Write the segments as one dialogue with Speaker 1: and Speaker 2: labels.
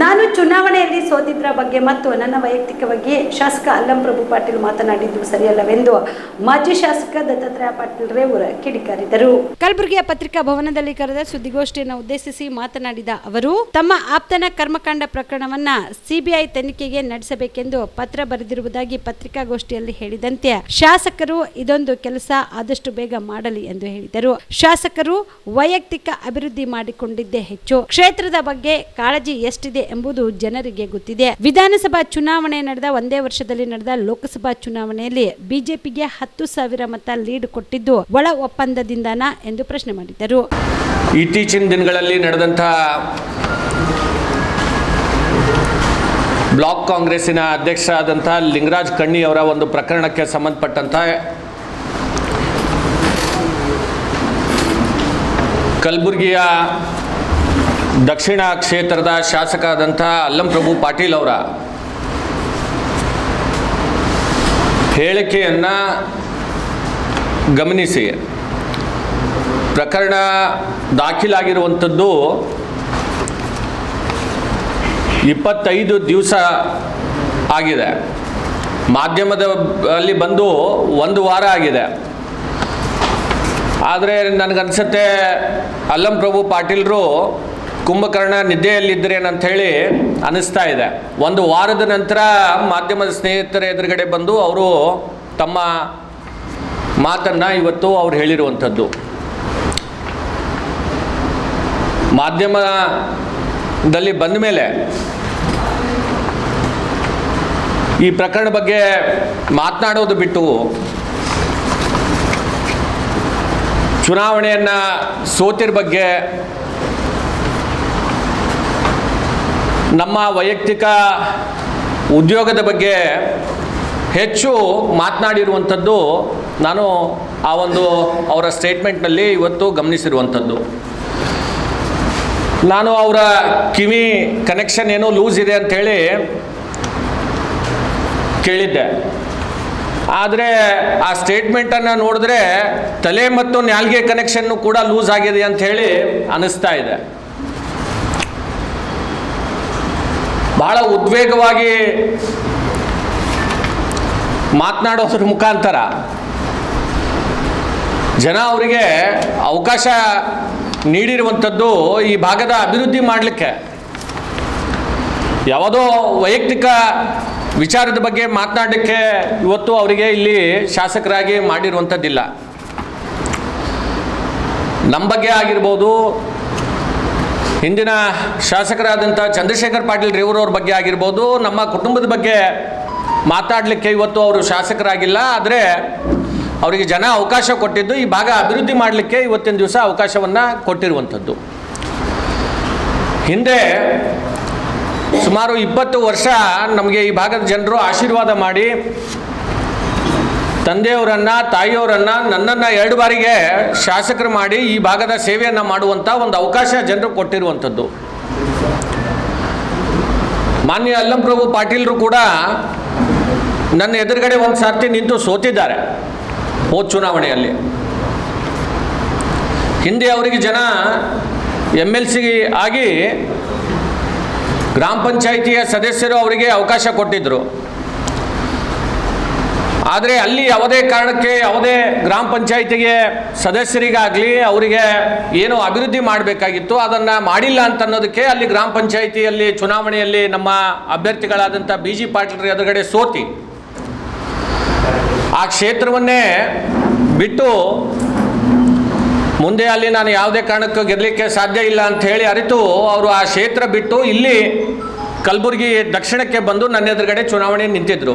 Speaker 1: ನಾನು ಚುನಾವಣೆಯಲ್ಲಿ ಸೋತಿದ್ರ ಬಗ್ಗೆ ಮತ್ತು ನನ್ನ ವೈಯಕ್ತಿಕವಾಗಿ ಶಾಸಕ ಅಲ್ಲಂ ಪ್ರಭು ಪಾಟೀಲ್ ಮಾತನಾಡಿದ್ದು ಸರಿಯಲ್ಲವೆಂದು ಮಾಜಿ ಶಾಸಕ ದತ್ತಾತ್ರೇಯ ಪಾಟೀಲ್ ರೇವರ ಕಿಡಿಕಾರಿದರು. ಕಲಬುರಗಿಯ ಪತ್ರಿಕಾ ಭವನದಲ್ಲಿ ಕರೆದ ಸುದ್ದಿಗೋಷ್ಠಿಯನ್ನು ಉದ್ದೇಶಿಸಿ ಮಾತನಾಡಿದ ಅವರು, ತಮ್ಮ ಆಪ್ತನ ಕರ್ಮಕಾಂಡ ಪ್ರಕರಣವನ್ನ ಸಿಬಿಐ ತನಿಖೆಗೆ ನಡೆಸಬೇಕೆಂದು ಪತ್ರ ಬರೆದಿರುವುದಾಗಿ ಪತ್ರಿಕಾಗೋಷ್ಠಿಯಲ್ಲಿ ಹೇಳಿದಂತೆ, ಶಾಸಕರು ಇದೊಂದು ಕೆಲಸ, ಆದಷ್ಟು ಬೇಗ ಮಾಡಲಿ ಎಂದು ಹೇಳಿದರು. ಶಾಸಕರು ವೈಯಕ್ತಿಕ ಅಭಿವೃದ್ಧಿ ಮಾಡಿಕೊಂಡಿದ್ದೇ ಹೆಚ್ಚು. ಕ್ಷೇತ್ರದ ಬಗ್ಗೆ ಕಾಳಜಿ ಎಷ್ಟಿದೆ ಎಂಬುದು ಜನರಿಗೆ ಗೊತ್ತಿದೆ. ವಿಧಾನಸಭಾ ಚುನಾವಣೆ ನಡೆದ ಒಂದೇ ವರ್ಷದಲ್ಲಿ ನಡೆದ ಲೋಕಸಭಾ ಚುನಾವಣೆಯಲ್ಲಿ ಬಿಜೆಪಿಗೆ ಹತ್ತು ಸಾವಿರ ಮತ ಲೀಡ್ ಕೊಟ್ಟಿದ್ದು ಒಳ ಒಪ್ಪಂದದಿಂದನಾ ಎಂದು ಪ್ರಶ್ನೆ ಮಾಡಿದರು
Speaker 2: ಇತ್ತೀಚಿನ ದಿನಗಳಲ್ಲಿ ನಡೆದಂತಹ ಬ್ಲಾಕ್ ಕಾಂಗ್ರೆಸ್ಸಿನ ಅಧ್ಯಕ್ಷರಾದಂಥ ಲಿಂಗರಾಜ್ ಕಣ್ಣಿ ಅವರ ಒಂದು ಪ್ರಕರಣಕ್ಕೆ ಸಂಬಂಧಪಟ್ಟಂತಹ ಕಲಬುರಗಿಯ ದಕ್ಷಿಣ ಕ್ಷೇತ್ರದ ಶಾಸಕ ಅಲ್ಲಂ ಪ್ರಭು ಪಾಟೀಲ್ ಅವರ ಹೇಳಿಕೆಯನ್ನು ಗಮನಿಸಿ. ಪ್ರಕರಣ ದಾಖಲಾಗಿರುವಂಥದ್ದು ಇಪ್ಪತ್ತೈದು ದಿವಸ ಆಗಿದೆ. ಮಾಧ್ಯಮದ ಅಲ್ಲಿ ಬಂದು ಒಂದು ವಾರ ಆಗಿದೆ. ಆದರೆ ನನಗನ್ಸುತ್ತೆ ಅಲ್ಲಂ ಪ್ರಭು ಪಾಟೀಲ್ರು ಕುಂಭಕರ್ಣ ನಿದ್ದೆಯಲ್ಲಿದ್ದರೇನಂತ ಹೇಳಿ ಅನಿಸ್ತಾ ಇದೆ. ಒಂದು ವಾರದ ನಂತರ ಮಾಧ್ಯಮದ ಸ್ನೇಹಿತರ ಎದುರುಗಡೆ ಬಂದು ಅವರು ತಮ್ಮ ಮಾತನ್ನು ಇವತ್ತು ಅವ್ರು ಹೇಳಿರುವಂಥದ್ದು. ಮಾಧ್ಯಮದಲ್ಲಿ ಬಂದ ಮೇಲೆ ಈ ಪ್ರಕರಣ ಬಗ್ಗೆ ಮಾತನಾಡೋದು ಬಿಟ್ಟು ಚುನಾವಣೆಯನ್ನು ಸೋತಿರ ಬಗ್ಗೆ ನಮ್ಮ ವೈಯಕ್ತಿಕ ಉದ್ಯೋಗದ ಬಗ್ಗೆ ಹೆಚ್ಚು ಮಾತನಾಡಿರುವಂಥದ್ದು ನಾನು ಆ ಒಂದು ಅವರ ಸ್ಟೇಟ್ಮೆಂಟ್ನಲ್ಲಿ ಇವತ್ತು ಗಮನಿಸಿರುವಂಥದ್ದು. ನಾನು ಅವರ ಕಿವಿ ಕನೆಕ್ಷನ್ ಏನೋ ಲೂಸ್ ಇದೆ ಅಂಥೇಳಿ ಕೇಳಿದ್ದೆ. ಆದರೆ ಆ ಸ್ಟೇಟ್ಮೆಂಟನ್ನು ನೋಡಿದ್ರೆ ತಲೆ ಮತ್ತು ನ್ಯಾಲ್ಗೆ ಕನೆಕ್ಷನ್ನು ಕೂಡ ಲೂಸ್ ಆಗಿದೆ ಅಂತ ಹೇಳಿ ಅನಿಸ್ತಾ ಇದೆ. ಬಹಳ ಉದ್ವೇಗವಾಗಿ ಮಾತನಾಡೋದ್ರ ಮುಖಾಂತರ ಜನ ಅವರಿಗೆ ಅವಕಾಶ ನೀಡಿರುವಂಥದ್ದು ಈ ಭಾಗದ ಅಭಿವೃದ್ಧಿ ಮಾಡಲಿಕ್ಕೆ. ಯಾವುದೋ ವೈಯಕ್ತಿಕ ವಿಚಾರದ ಬಗ್ಗೆ ಮಾತನಾಡಲಿಕ್ಕೆ ಇವತ್ತು ಅವರಿಗೆ ಇಲ್ಲಿ ಶಾಸಕರಾಗಿ ಮಾಡಿರುವಂಥದ್ದಿಲ್ಲ. ನಮ್ಮ ಬಗ್ಗೆ ಆಗಿರ್ಬೋದು ಹಿಂದಿನ ಶಾಸಕರಾದಂಥ ಚಂದ್ರಶೇಖರ್ ಪಾಟೀಲ್ ರೇವರವ್ರ ಬಗ್ಗೆ ಆಗಿರ್ಬೋದು, ನಮ್ಮ ಕುಟುಂಬದ ಬಗ್ಗೆ ಮಾತಾಡಲಿಕ್ಕೆ ಇವತ್ತು ಅವರು ಶಾಸಕರಾಗಿಲ್ಲ, ಆದರೆ ಅವರಿಗೆ ಜನ ಅವಕಾಶ ಕೊಟ್ಟಿದ್ದು, ಈ ಭಾಗ ಅಭಿವೃದ್ಧಿ ಮಾಡಲಿಕ್ಕೆ ಇವತ್ತಿನ ದಿವಸ ಅವಕಾಶವನ್ನು ಕೊಟ್ಟಿರುವಂಥದ್ದು. ಹಿಂದೆ ಸುಮಾರು ಇಪ್ಪತ್ತು ವರ್ಷ ನಮಗೆ ಈ ಭಾಗದ ಜನರು ಆಶೀರ್ವಾದ ಮಾಡಿ ತಂದೆಯವರನ್ನು, ತಾಯಿಯವರನ್ನ ನನ್ನನ್ನು ಎರಡು ಬಾರಿಗೆ ಶಾಸಕರು ಮಾಡಿ ಈ ಭಾಗದ ಸೇವೆಯನ್ನು ಮಾಡುವಂಥ ಒಂದು ಅವಕಾಶ ಜನರು ಕೊಟ್ಟಿರುವಂಥದ್ದು. ಮಾನ್ಯ ಅಲ್ಲಂಪ್ರಭು ಪಾಟೀಲರು ಕೂಡ ನನ್ನ ಎದುರುಗಡೆ ಒಂದು ಸಾರ್ತಿ ನಿಂತು ಸೋತಿದ್ದಾರೆ ಹೋದ ಚುನಾವಣೆಯಲ್ಲಿ. ಹಿಂದೆ ಅವರಿಗೆ ಜನ ಎಂ ಎಲ್ ಸಿ ಆಗಿ ಗ್ರಾಮ ಪಂಚಾಯಿತಿಯ ಸದಸ್ಯರು ಅವರಿಗೆ ಅವಕಾಶ ಕೊಟ್ಟಿದ್ದರು ಆದರೆ ಅಲ್ಲಿ ಯಾವುದೇ ಕಾರಣಕ್ಕೆ ಯಾವುದೇ ಗ್ರಾಮ ಪಂಚಾಯಿತಿಗೆ ಸದಸ್ಯರಿಗಾಗಲಿ ಅವರಿಗೆ ಏನು ಅಭಿವೃದ್ಧಿ ಮಾಡಬೇಕಾಗಿತ್ತು, ಅದನ್ನು ಮಾಡಿಲ್ಲ ಅಂತ ಅನ್ನೋದಕ್ಕೆ ಅಲ್ಲಿ ಗ್ರಾಮ ಪಂಚಾಯಿತಿಯಲ್ಲಿ, ಚುನಾವಣೆಯಲ್ಲಿ ನಮ್ಮ ಅಭ್ಯರ್ಥಿಗಳಾದಂಥ ಬಿ ಜಿ ಪಾಟೀಲ್ರ ಎದುರುಗಡೆ ಸೋತಿ. ಆ ಕ್ಷೇತ್ರವನ್ನೇ ಬಿಟ್ಟು ಮುಂದೆ ಅಲ್ಲಿ ನಾನು ಯಾವುದೇ ಕಾರಣಕ್ಕೂ ಗೆಲ್ಲಲಿಕ್ಕೆ ಸಾಧ್ಯ ಇಲ್ಲ ಅಂತ ಹೇಳಿ ಅರಿತು ಅವರು ಆ ಕ್ಷೇತ್ರ ಬಿಟ್ಟು ಇಲ್ಲಿ ಕಲಬುರಗಿ ದಕ್ಷಿಣಕ್ಕೆ ಬಂದು ನನ್ನ ಎದುರುಗಡೆ ಚುನಾವಣೆ ನಿಂತಿದ್ದರು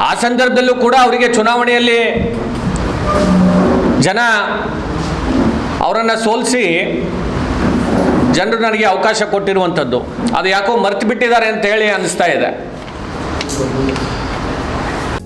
Speaker 2: ಆ ಸಂದರ್ಭದಲ್ಲೂ ಕೂಡ ಅವರಿಗೆ ಚುನಾವಣೆಯಲ್ಲಿ ಜನ ಅವರನ್ನು ಸೋಲಿಸಿ ಜನರು ನನಗೆ ಅವಕಾಶ ಕೊಟ್ಟಿರುವಂಥದ್ದು. ಅದು ಯಾಕೋ ಮರ್ತು ಬಿಟ್ಟಿದ್ದಾರೆ ಅಂತ ಹೇಳಿ ಅನ್ನಿಸ್ತಾ ಇದೆ.